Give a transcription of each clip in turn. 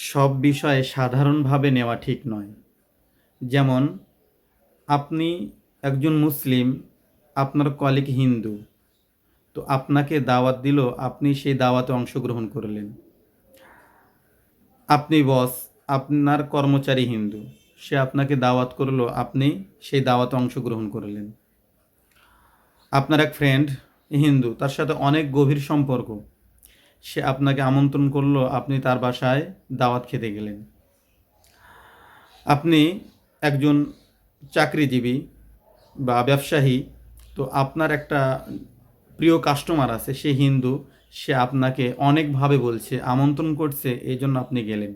সব বিষয়ে সাধারণভাবে নেওয়া ঠিক নয়। যেমন, আপনি একজন মুসলিম, আপনার কলিগ হিন্দু, তো আপনাকে দাওয়াত দিল, আপনি সেই দাওয়াতে অংশগ্রহণ করলেন। আপনি বস, আপনার কর্মচারী হিন্দু, সে আপনাকে দাওয়াত করল, আপনি সেই দাওয়াতে অংশগ্রহণ করলেন। আপনার এক ফ্রেন্ড হিন্দু, তার সাথে অনেক গভীর সম্পর্ক সে আপনাকে আমন্ত্রণ করল, আপনি তার বাসায় দাওয়াত খেতে গেলেন। আপনি একজন চাকরিজীবী বা ব্যবসায়ী, তো আপনার একটা প্রিয় কাস্টমার আছে, সে হিন্দু, সে আপনাকে অনেকভাবে বলছে, আমন্ত্রণ করছে, এই জন্য আপনি গেলেন।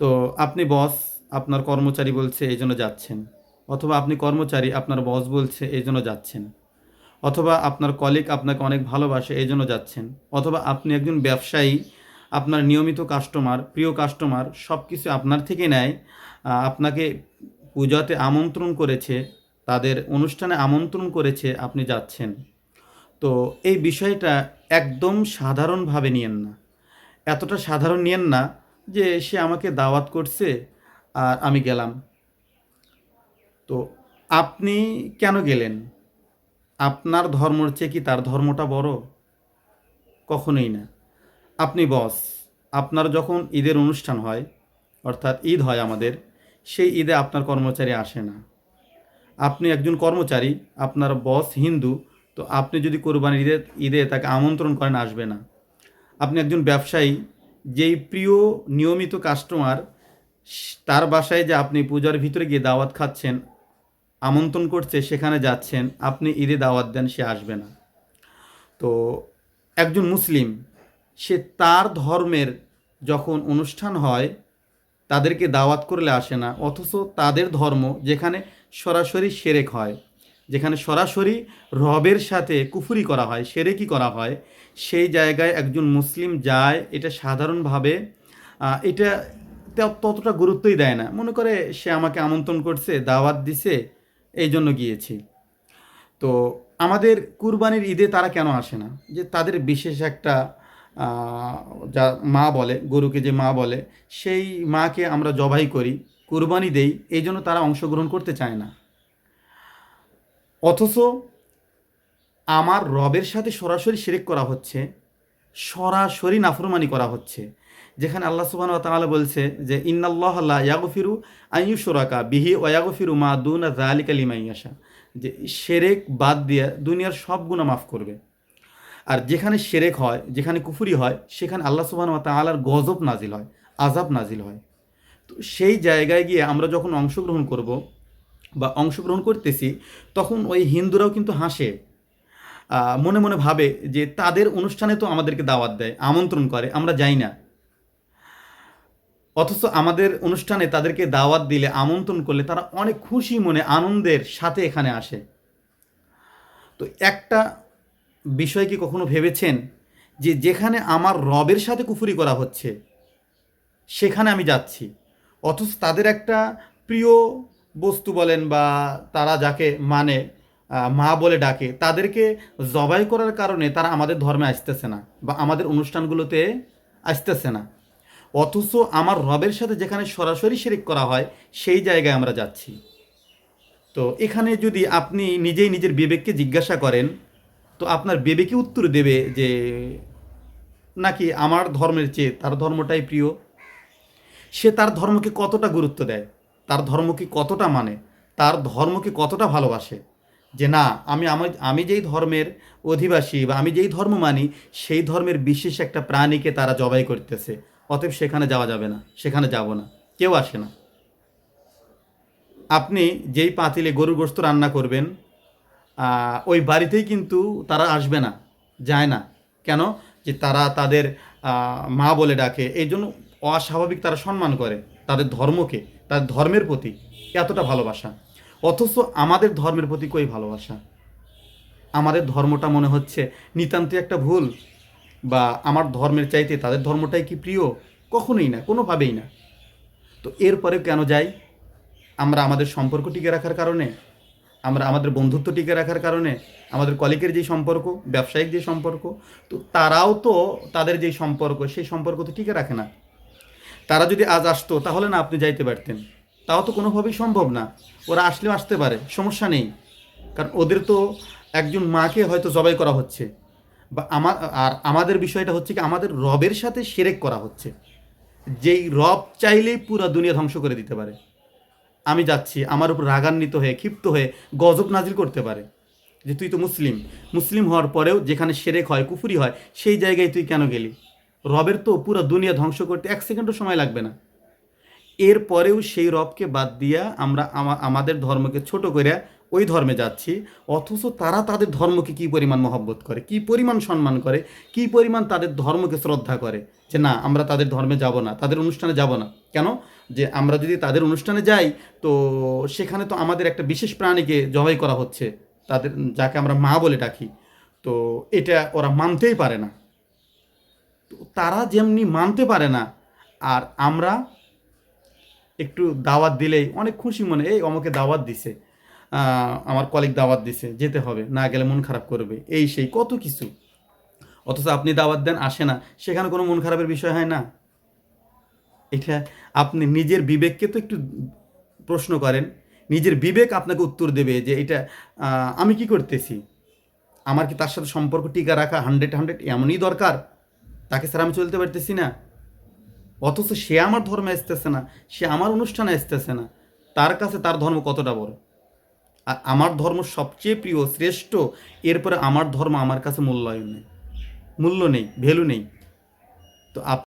তো আপনি বস আপনার কর্মচারী বলছে, এই জন্য যাচ্ছেন। অথবা আপনি কর্মচারী, আপনার বস বলছে, এই জন্য যাচ্ছেন। অথবা আপনার কলিগ আপনাকে অনেক ভালোবাসে এই জন্য যাচ্ছেন। অথবা আপনি একজন ব্যবসায়ী, আপনার নিয়মিত কাস্টমার প্রিয় কাস্টমার সব কিছু আপনার থেকে নেয়। আপনাকে পূজাতে আমন্ত্রণ করেছে, তাদের অনুষ্ঠানে আমন্ত্রণ করেছে, আপনি যাচ্ছেন। তো এই বিষয়টা একদম সাধারণভাবে নিয়েন না। এতটা সাধারণ নিয়েন না যে সে আমাকে দাওয়াত করছে আর আমি গেলাম। তো আপনি কেন গেলেন? আপনার ধর্মর চেয়ে কি তার ধর্মটা বড়? কখনোই না। আপনি বস, আপনার যখন ঈদের অনুষ্ঠান হয়, অর্থাৎ ঈদ হয় আমাদের, সেই ঈদে আপনার কর্মচারী আসে না। আপনি একজন কর্মচারী, আপনার বস হিন্দু, তো আপনি যদি কোরবানির ঈদে ঈদে তাকে আমন্ত্রণ করেন, আসবে না। আপনি একজন ব্যবসায়ী, যেই প্রিয় নিয়মিত কাস্টমার তার বাসায় যে আপনি পূজার ভিতরে গিয়ে দাওয়াত খাচ্ছেন আমন্ত্রণ করছে, সেখানে যাচ্ছেন, আপনি ঈদে দাওয়াত দেন, সে আসবে না। তো একজন মুসলিম, সে তার ধর্মের যখন অনুষ্ঠান হয়, তাদেরকে দাওয়াত করলে আসে না, অথচ তাদের ধর্ম যেখানে সরাসরি সেরেক হয়, যেখানে সরাসরি রবের সাথে কুফুরি করা হয় সেরেকি করা হয়, সেই জায়গায় একজন মুসলিম যায়, এটা সাধারণভাবে এটা ততটা গুরুত্বই দেয় না। মনে করে সে আমাকে আমন্ত্রণ করছে, দাওয়াত দিছে এই জন্য গিয়েছি। তো আমাদের কুরবানির ঈদে তারা কেন আসে না? যে তাদের বিশেষ একটা যা মা বলে, গরুকে যে মা বলে, সেই মাকে আমরা জবাই করি, কুরবানি দেই এই জন্য তারা অংশগ্রহণ করতে চায় না। অথচ আমার রবের সাথে সরাসরি শিরিক করা হচ্ছে, সরাসরি নাফরমানি করা হচ্ছে। যেখানে আল্লাহ সুবহান তাআলা বলছে যে, ইন্নাল্লাহ লা ইয়াগফিরু আইয়ু সুরাকা বিহি ওয়াগফিরু মা দুনা যালিকা লিমান ইয়াশা। যে শিরক বাদ দিয়ে দুনিয়ার সব গুনাহ মাফ করবে। আর যেখানে শিরক হয়, যেখানে কুফুরি হয়, সেখানে আল্লাহ সুবহান তাআলার গজব নাজিল হয় আজাব নাজিল হয়। তো সেই জায়গায় গিয়ে আমরা যখন অংশগ্রহণ করব বা অংশগ্রহণ করতেছি, তখন ওই হিন্দুরাও কিন্তু হাসে। মনে মনে ভাবে যে, তাদের অনুষ্ঠানে তো আমাদেরকে দাওয়াত দেয়, আমন্ত্রণ করে, আমরা যাই না। অথচ আমাদের অনুষ্ঠানে তাদেরকে দাওয়াত দিলে, আমন্ত্রণ করলে তারা অনেক খুশি মনে আনন্দের সাথে এখানে আসে। তো একটা বিষয় কি কখনো ভেবেছেন যে যেখানে আমার রবের সাথে কুফুরি করা হচ্ছে, সেখানে আমি যাচ্ছি? অথচ তাদের একটা প্রিয় বস্তু বলেন বা তারা যাকে মানে মা বলে ডাকে, তাদেরকে জবাই করার কারণে তারা আমাদের ধর্মে আসতেছে না বা আমাদের অনুষ্ঠানগুলোতে আসতেছে না। অথচ আমার রবের সাথে যেখানে সরাসরি শিরিক করা হয়, সেই জায়গায় আমরা যাচ্ছি। তো এখানে যদি আপনি নিজেই নিজের বিবেককে জিজ্ঞাসা করেন, তো আপনার বিবেকই উত্তর দেবে যে, নাকি আমার ধর্মের চেয়ে তার ধর্মটাই প্রিয়? সে তার ধর্মকে কতটা গুরুত্ব দেয়? তার ধর্মকে কতটা মানে? তার ধর্মকে কতটা ভালোবাসে? যে না, আমি আমার, আমি যেই ধর্মের অধিবাসী বা আমি যেই ধর্ম মানি, সেই ধর্মের বিশেষ একটা প্রাণীকে তারা জবাই করতেছে। অতএব সেখানে যাওয়া যাবে না, সেখানে যাব না, কেউ আসে না। আপনি যেই পাতিলে গরুর গোস্ত রান্না করবেন ওই বাড়িতেই কিন্তু তারা আসবে না, যায় না। কেন? যে তারা তাদের মা বলে ডাকে, এই জন্য অস্বাভাবিক তারা সম্মান করে, তাদের ধর্মকে, তাদের ধর্মের প্রতি এতটা ভালোবাসা। অথচ আমাদের ধর্মের প্রতি কই ভালোবাসা? আমাদের ধর্মটা মনে হচ্ছে নিতান্তই একটা ভুল, বা আমার ধর্মের চাইতে তাদের ধর্মটাই কি প্রিয়? কখনোই না, কোনোভাবেই না। তো এরপরে কেন যাই? আমরা আমাদের সম্পর্ক টিকে রাখার কারণে, আমরা আমাদের বন্ধুত্ব টিকে রাখার কারণে, আমাদের কলিগের যে সম্পর্ক, ব্যবসায়িক যে সম্পর্ক, তো তারাও তো তাদের যে সম্পর্ক, সেই সম্পর্ক তো টিকে রাখে না। তারা যদি আজ আসতো, তাহলে না আপনি যাইতে পারতেন। তাও তো কোনোভাবেই সম্ভব না। ওরা আসলেও আসতে পারে, সমস্যা নেই। কারণ ওদের তো একজন মাকে হয়তো জবাই করা হচ্ছে। বা আমার আর আমাদের বিষয়টা হচ্ছে কি, আমাদের রবের সাথে সেরেক করা হচ্ছে। যেই রব চাইলেই পুরো দুনিয়া ধ্বংস করে দিতে পারে। আমি যাচ্ছি, আমার উপর রাগান্বিত হয়ে, ক্ষিপ্ত হয়ে গজব নাজিল করতে পারে যে তুই তো মুসলিম। মুসলিম হওয়ার পরেও যেখানে সেরেক হয়, কুফুরি হয়, সেই জায়গায় তুই কেন গেলি? রবের তো পুরো দুনিয়া ধ্বংস করতে এক সেকেন্ডও সময় লাগবে না। এরপরেও সেই রবকে বাদ দিয়া আমরা আমাদের ধর্মকে ছোট করে ওই ধর্মে যাচ্ছি। অথচ তারা তাদের ধর্মকে কি পরিমাণ মহব্বত করে, কি পরিমাণ সম্মান করে, কি পরিমাণ তাদের ধর্মকে শ্রদ্ধা করে? যে না, আমরা তাদের ধর্মে যাব না, তাদের অনুষ্ঠানে যাব না। কেন? যে আমরা যদি তাদের অনুষ্ঠানে যাই, তো সেখানে তো আমাদের একটা বিশেষ প্রাণীকে জবাই করা হচ্ছে, তাদের, যাকে আমরা মা বলে ডাকি। তো এটা ওরা মানতেই পারে না। তো তারা যেমনি মানতে পারে না, আর আমরা একটু দাওয়াত দিলেই অনেক খুশি মনে, এই অমকে দাওয়াত দিছে। আমার কলিগ দাওয়াত দিছে, যেতে হবে, না গেলে মন খারাপ করবে, এই সেই কত কিছু। অথচ আপনি দাওয়াত দেন, আসে না, সেখানে কোনো মন খারাপের বিষয় হয় না। এটা আপনি নিজের বিবেককে তো একটু প্রশ্ন করেন, নিজের বিবেক আপনাকে উত্তর দেবে যে এটা আমি কি করতেছি? আমার কি তার সাথে সম্পর্ক টিকা রাখা হান্ড্রেড হান্ড্রেড এমনই দরকার? তাকে স্যার আমি চলতে পারতেছি না। অথচ সে আমার ধর্মে আসতেছে না, সে আমার অনুষ্ঠানে আসতেছে না। তার কাছে তার ধর্ম কতটা বড়? আর আমার ধর্ম সবচেয়ে প্রিয়, শ্রেষ্ঠ, এরপরে আমার ধর্ম আমার কাছে মূল্যায়ন নেই। মূল্য নেই ভ্যালু নেই। তো আপ